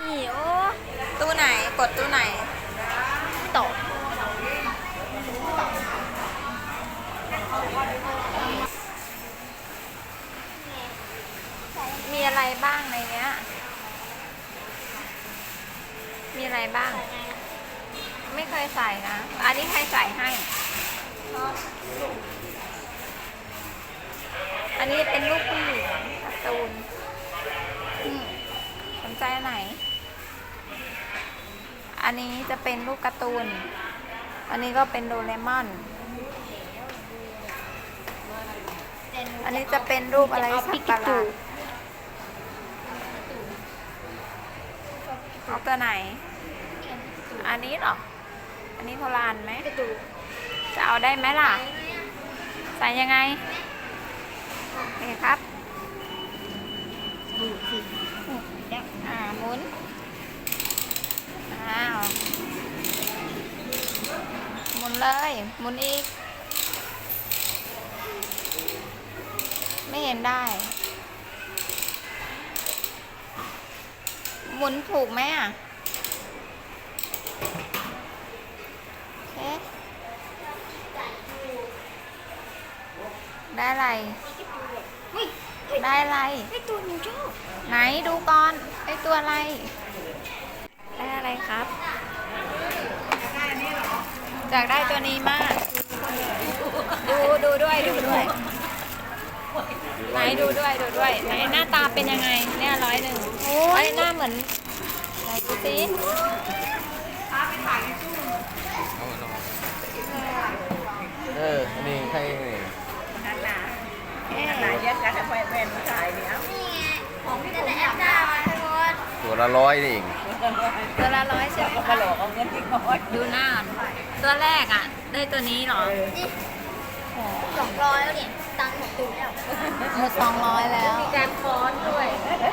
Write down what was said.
นี่ตู้ไหนกดตู้ไหนตกมีอะไรบ้างในเนี้ย มีอะไรบ้าง ไม่เคยใส่นะ อันนี้ใครใส่ให้ อันนี้เป็นรูปผู้ อันไหน อันนี้จะเป็นรูปการ์ตูน อันนี้ก็เป็นโดเรมอน อันนี้จะเป็นรูปอะไรสักประหลาดเอาตัวไหน อันนี้หรอ อันนี้โทรานไหม จะเอาได้ไหมล่ะ ใส่ยังไงนี่ครับ ดูสิเดี๋ยว อ่าหมุน อ้าว หมุนเลย หมุนอีก ไม่เห็นได้ หมุนถูกไหมอะเอ๊ะได้อะไรเฮ้ยได้อะไร ไอตัวหนูชอบไหนดูก่อนไอ ตัวอะไร ได้อะไรครับอยากได้ตัวนี้มาก ดูดูด้วยดูด้วยไหนดูด้วยดูด้วยไหนหน้าตาเป็นยังไงเนี่ยร้อยหนึ่งโอ้ยหน้าเหมือนไหนดูสิเออ นี่ใครนี่เอ๊ะนี่ไงของพี่แต่แอปได้มาทั้งหมด ตัว ละร้อยนี่เองตัวละร้อยใช่ไหมคะดูหน้า ตัวแรกอะ ได้ตัวนี้เหรอนี่สองร้อยแล้วเนี่ยตังค์หมดตูดแล้วหมดสองร้อยแล้ว มีการฟ้อนด้วยอ๋